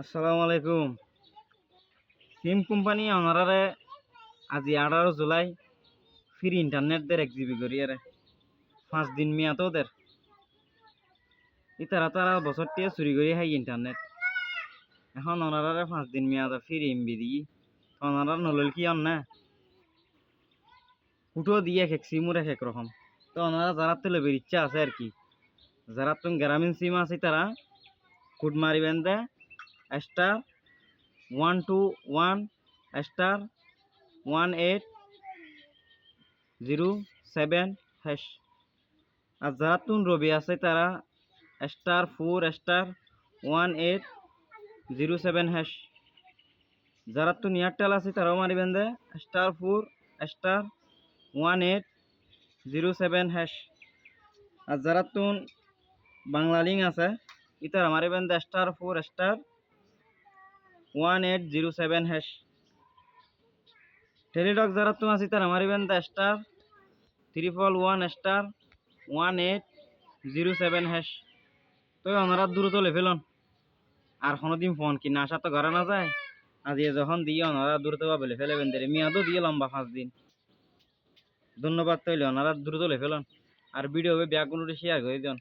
আসসালামু আলাইকুম। সিম কোম্পানি ওনারারে আজি আঠারো জুলাই ফ্রি ইন্টারনেট দের এক জিবি করি আরে। পাঁচ দিন মেয়াদ ওদের ইতারা তারা বছর টিয়ে চুরি করি খাই ইন্টারনেট। এখন ওনারারে পাঁচ দিন মেয়াদ ফ্রি এমবি দিই ওনারা নলল কি অন না? কুটো দিয়ে এক এক সিমুর এক এক রকম। তো ওনারা যারা তো লেবের ইচ্ছা আছে আর কি। যারা তুমি গ্রামীণ সিম আছে তারা, কুট মারিবেন দে। Star one two one star one eight zero seven hash আর যারা তুন রবি আছে, তারা star four star one eight zero seven hash যারা তুন এয়ারটেল আছে, তারাও মারিবেন দে। Star four star one eight zero seven hash আর যারা তুন বাংলা লিঙ্ক আছে ইতারা মারিবেন দে। Star four star one eight zero seven hash Teletalk যারা তুমি আছি তারা মারিবেন দা star triple one star one eight zero seven hash তো ওনারা দ্রুত লেভেলন আর কোনোদিন ফোন কিনা আসা তো ঘরে না যায়। আজ যখন দিয়ে ওনারা দ্রুত ভাবে লেফে লেবেন দেরে। মেয়াদও দিয়ে লম্বা পাঁচ দিন। ধন্যবাদ তৈলে, ওনারা দ্রুত লেফেলন আর ভিডিও ব্যাগ কোনো শেয়ার করে দিন